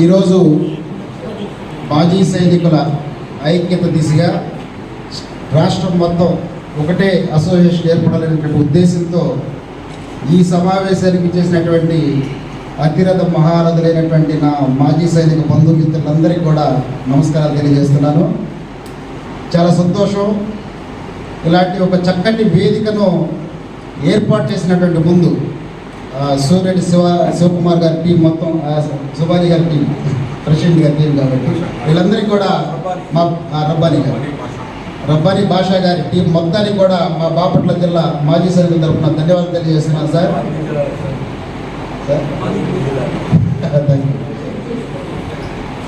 ఈరోజు మాజీ సైనికుల ఐక్యత దిశగా రాష్ట్రం మొత్తం ఒకటే అసోసియేషన్ ఏర్పడాలనేటువంటి ఉద్దేశంతో ఈ సమావేశానికి చేసినటువంటి అతిరథ మహారథులైనటువంటి నా మాజీ సైనిక బంధుమిత్రులందరికీ కూడా నమస్కారాలు తెలియజేస్తున్నాను. చాలా సంతోషం. ఇలాంటి ఒక చక్కటి వేదికను ఏర్పాటు చేసినటువంటి ముందు సూర్యరెడ్డి శివ శివకుమార్ గారి టీం మొత్తం సుబాని గారి టీం ప్రెసిడెంట్ గారి టీం కాబట్టి. వీళ్ళందరికీ కూడా మా రబ్బాని గారు. రబ్బాని భాషా గారి టీం మొత్తానికి కూడా మా బాపట్ల జిల్లా మాజీ సైనికుల తరఫున ధన్యవాదాలు తెలియజేస్తున్నాను సార్. సార్?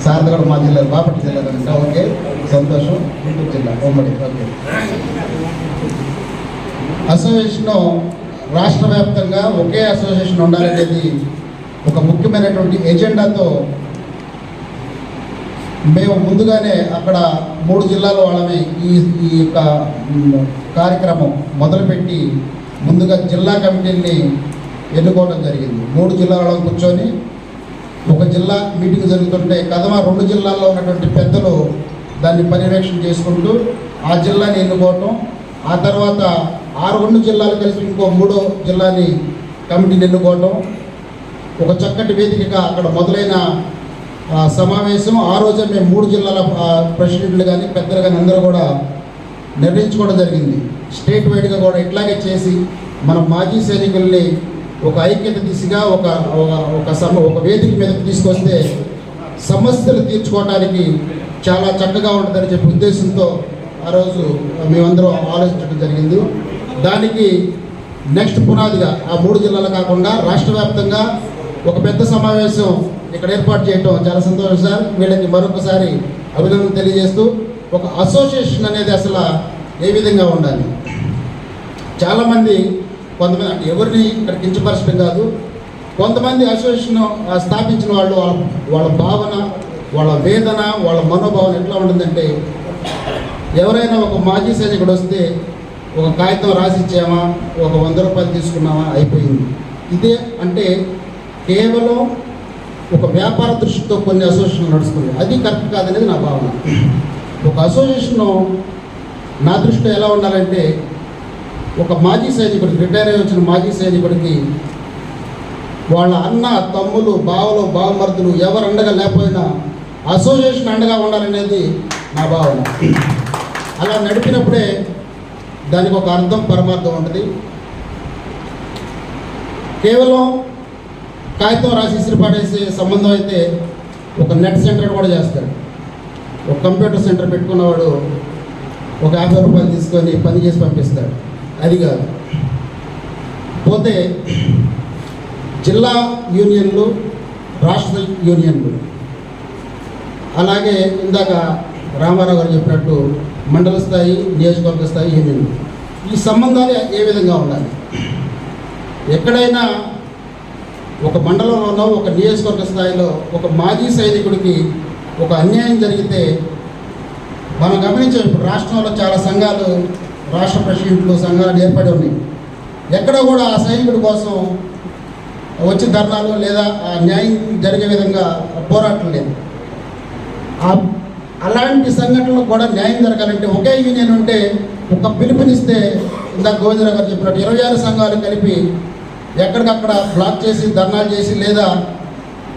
సార్ కూడా మా జిల్లా బాపట్ల జిల్లా కనుక ఓకే. సంతోషం. గుంటూరు జిల్లా ఉమ్మడి. ఓకే. అసోసియేషన్ రాష్ట్ర వ్యాప్తంగా ఒకే అసోసియేషన్ ఉండాలనేది ఒక ముఖ్యమైనటువంటి ఎజెండాతో మేము ముందుగానే అక్కడ మూడు జిల్లాల వాళ్ళమే ఈ ఈ యొక్క కార్యక్రమం మొదలుపెట్టి ముందుగా జిల్లా కమిటీని ఎన్నుకోవడం జరిగింది. మూడు జిల్లాలలో కూర్చొని ఒక జిల్లా మీటింగ్ జరుగుతుంటే కదమ రెండు జిల్లాల్లో ఉన్నటువంటి పెద్దలు దాన్ని పర్యవేక్షణ చేసుకుంటూ ఆ జిల్లాని ఎన్నుకోవటం ఆ తర్వాత ఆ రెండు జిల్లాలు కలిసి ఇంకో మూడో జిల్లాని కమిటీని ఎన్నుకోవటం ఒక చక్కటి వేదికగా అక్కడ మొదలైన సమావేశం. ఆ రోజే మేము మూడు జిల్లాల ప్రెసిడెంట్లు కానీ పెద్దలు కానీ అందరూ కూడా నిర్ణయించుకోవడం జరిగింది. స్టేట్ వైడ్గా కూడా ఇట్లాగే చేసి మన మాజీ సైనికుల్ని ఒక ఐక్యత దిశగా ఒక ఒక- సమ ఒక వేదిక మీదకి తీసుకొస్తే సమస్యలు తీర్చుకోవడానికి చాలా చక్కగా ఉంటుందని చెప్పి ఉద్దేశంతో ఆ రోజు మేమందరం ఆలోచించడం జరిగింది. దానికి నెక్స్ట్ పునాదిగా ఆ మూడు జిల్లాలు కాకుండా రాష్ట్ర వ్యాప్తంగా ఒక పెద్ద సమావేశం ఇక్కడ ఏర్పాటు చేయటం చాలా సంతోషం సార్. వీళ్ళకి మరొకసారి అభినందన తెలియజేస్తూ ఒక అసోసియేషన్ అనేది అసలు ఏ విధంగా ఉండాలి? చాలామంది కొంతమంది అంటే ఎవరిని ఇక్కడ కించపరచడం కాదు కొంతమంది అసోసియేషన్ ఆ, స్థాపించిన వాళ్ళు వాళ్ళ వాళ్ళ భావన వాళ్ళ వేదన వాళ్ళ మనోభావన ఎట్లా ఉంటుందంటే ఎవరైనా ఒక మాజీ సైనికుడు వస్తే ఒక కాగితం రాసిచ్చామా ఒక వంద రూపాయలు తీసుకున్నామా అయిపోయింది. ఇదే అంటే కేవలం ఒక వ్యాపార దృష్టితో కొన్ని అసోసియేషన్ నడుస్తుంది అది కరెక్ట్ కాదనేది నా భావన. ఒక అసోసియేషన్ నా దృష్టిలో ఎలా ఉండాలంటే ఒక మాజీ సైనికుడికి రిటైర్ అయ్యి వచ్చిన మాజీ సైనికుడికి వాళ్ళ అన్న తమ్ములు బావలు బావమరుదులు ఎవరు అండగా లేకపోయినా అసోసియేషన్ అండగా ఉండాలనేది నా భావన. అలా నడిపినప్పుడే దానికి ఒక అర్థం పరమార్థం ఉంటుంది. కేవలం కాగితం రాసి ఇసిరి పడేసే సంబంధం అయితే ఒక నెట్ సెంటర్ కూడా చేస్తాడు. ఒక కంప్యూటర్ సెంటర్ పెట్టుకున్నవాడు ఒక యాభై రూపాయలు తీసుకొని పని చేసి పంపిస్తాడు. అది కాదు. పోతే జిల్లా యూనియన్లు రాష్ట్ర యూనియన్లు. అలాగే ఇందాక రామారావు గారు చెప్పినట్టు మండల స్థాయి నియోజకవర్గ స్థాయి యూనియన్లు ఈ సంబంధాలు ఏ విధంగా ఉండాలి? ఎక్కడైనా ఒక మండలంలోనో ఒక నియోజకవర్గ స్థాయిలో ఒక మాజీ సైనికుడికి ఒక అన్యాయం జరిగితే మనం గమనించే రాష్ట్రంలో చాలా సంఘాలు రాష్ట్ర ప్రెసిడెంట్లు సంఘాలు ఏర్పడి ఉన్నాయి. ఎక్కడ కూడా ఆ సైనికుడి కోసం వచ్చి ధర్నాలు లేదా ఆ న్యాయం జరిగే విధంగా పోరాటం లేదు. ఆ- అలాంటి సంఘటనలకు కూడా న్యాయం జరగాలంటే ఒకే యూనియన్ ఉంటే ఒక పిలుపునిస్తే ఇందాక గోవిందరావు గారు చెప్పినట్టు ఇరవై ఆరు సంఘాలు కలిపి ఎక్కడికక్కడ బ్లాక్ చేసి ధర్నాలు చేసి లేదా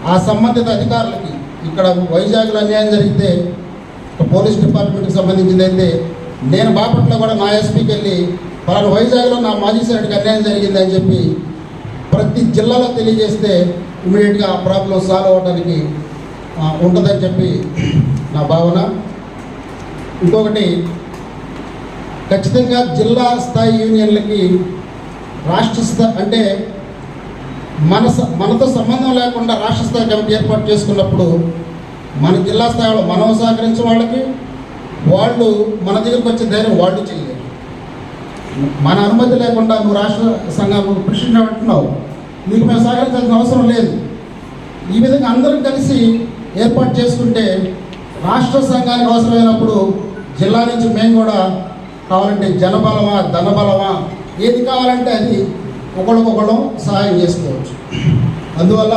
ఆ సంబంధిత అధికారులకి ఇక్కడ వైజాగ్లో అన్యాయం జరిగితే పోలీస్ డిపార్ట్మెంట్కి సంబంధించిందైతే నేను బాపట్ల కూడా నా ఎస్పీకి వెళ్ళి పలానా వైజాగ్లో నా మాజీ సైడ్కి అన్యాయం జరిగింది అని చెప్పి ప్రతి జిల్లాలో తెలియజేస్తే ఇమీడియట్గా ఆ ప్రాబ్లం సాల్వ్ అవ్వడానికి ఉంటుందని చెప్పి నా భావన. ఇంకొకటి ఖచ్చితంగా జిల్లా స్థాయి యూనియన్లకి రాష్ట్ర స్థాయి అంటే మన స- మనతో సంబంధం లేకుండా రాష్ట్ర స్థాయి కమిటీ ఏర్పాటు చేసుకున్నప్పుడు మన జిల్లా స్థాయిలో మనం సహకరించే వాళ్ళకి వాళ్ళు మన దగ్గరికి వచ్చే ధైర్యం వాళ్ళు చేయలేరు మన అనుమతి లేకుండా నువ్వు రాష్ట్ర సంఘం ప్రెసిడెంట్ అంటున్నావు నీకు మేము సహకరించాల్సిన అవసరం లేదు. ఈ విధంగా అందరం కలిసి ఏర్పాటు చేసుకుంటే రాష్ట్ర సంఘానికి అవసరమైనప్పుడు జిల్లా నుంచి మేము కూడా కావాలంటే జనబలమా ధనబలమా ఏది కావాలంటే అది ఒకళ్ళకొకళ్ళం సహాయం చేసుకోవచ్చు. అందువల్ల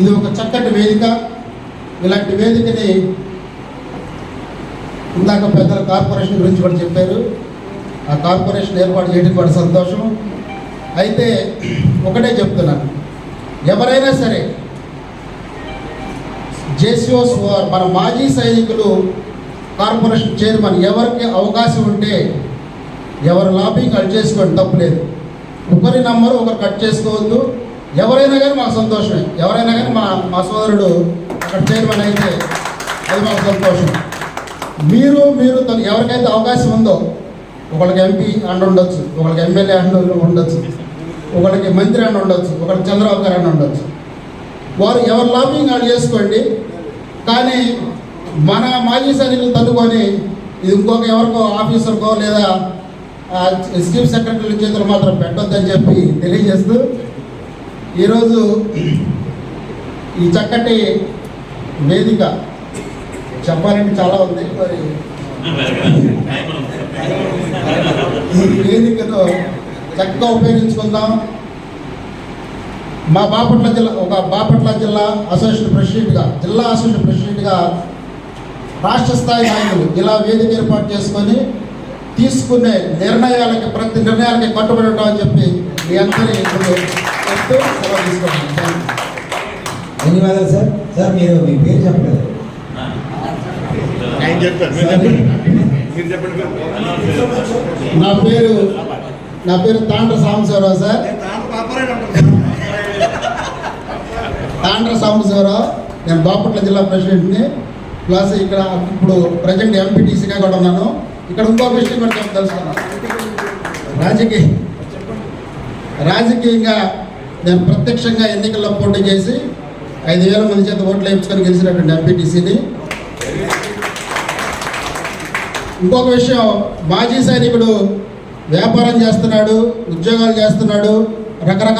ఇది ఒక చక్కటి వేదిక. ఇలాంటి వేదికని ఇందాక పెద్దల కార్పొరేషన్ గురించి కూడా చెప్పారు. ఆ కార్పొరేషన్ ఏర్పాటు చేయడం కూడా సంతోషం. అయితే ఒకటే చెప్తున్నాను. ఎవరైనా సరే జేసీఓస్ మన మాజీ సైనికులు కార్పొరేషన్ చైర్మన్ ఎవరికి అవకాశం ఉంటే ఎవరు లాబింగ్ కట్ చేసుకోండి తప్పులేదు ఒకరి నంబరు ఒకరు కట్ చేసుకోవద్దు. ఎవరైనా కానీ మాకు సంతోషమే. ఎవరైనా కానీ మా మా సోదరుడు అక్కడ చైర్మన్ అయితే అది మాకు సంతోషం. మీరు మీరు తను ఎవరికైతే అవకాశం ఉందో ఒకళ్ళకి ఎంపీ అండ్ ఉండొచ్చు ఒకళ్ళకి ఎమ్మెల్యే అండ్ ఉండొచ్చు ఒకళ్ళకి మంత్రి అండ ఉండొచ్చు ఒకళ్ళకి చంద్రబాబు గారు అండ ఉండొచ్చు. వారు ఎవరు లాబింగ్ వాళ్ళు చేసుకోండి. కానీ మన మాజీ సైనికులు తన్నుకొని ఇది ఇంకొక ఎవరికో ఆఫీసర్కో లేదా చీఫ్ సెక్రటరీ చేతులు మాత్రం పెట్టొద్దని చెప్పి తెలియజేస్తూ ఈరోజు ఈ చక్కటి వేదిక చెప్పాలంటే చాలా ఉంది. మరి ఈ వేదికను చక్కగా ఉపయోగించుకుందాం. మా బాపట్ల జిల్లా ఒక బాపట్ల జిల్లా అసోసియేషన్ ప్రెసిడెంట్గా జిల్లా అసోసియేషన్ ప్రెసిడెంట్గా రాష్ట్ర స్థాయి నాయకులు ఇలా వేదిక ఏర్పాటు చేసుకొని తీసుకునే నిర్ణయాలకి ప్రతి నిర్ణయాలకి కట్టుబడి ఉంటామని చెప్పి మీ అందరి ముందు చెప్తూ సెలవు తీసుకుంటాను థాంక్యూ. ధన్యవాదాలు సార్. సార్ మీరు మీ పేరు చెప్పలేదు. నా పేరు నా పేరు తాండ్ర సాంబశివరావు సార్. తాండ్ర సాంబశివరావు నేను బాపట్ల జిల్లా ప్రెసిడెంట్ని ప్లస్ ఇక్కడ ఇప్పుడు ప్రజెంట్ ఎంపీటీసీగా కూడా ఉన్నాను. ఇక్కడ ఇంకొక విషయం కూడా తెలుసుకున్నాను రాజకీయ రాజకీయంగా నేను ప్రత్యక్షంగా ఎన్నికల్లో పోటీ చేసి ఐదు వేల మంది చేత ఓట్లు వేయించుకొని గెలిచినటువంటి ఎంపీటీసీని ఇంకొక విషయం మాజీ సైనికుడు వ్యాపారం చేస్తున్నాడు ఉద్యోగాలు చేస్తున్నాడు రకరకాల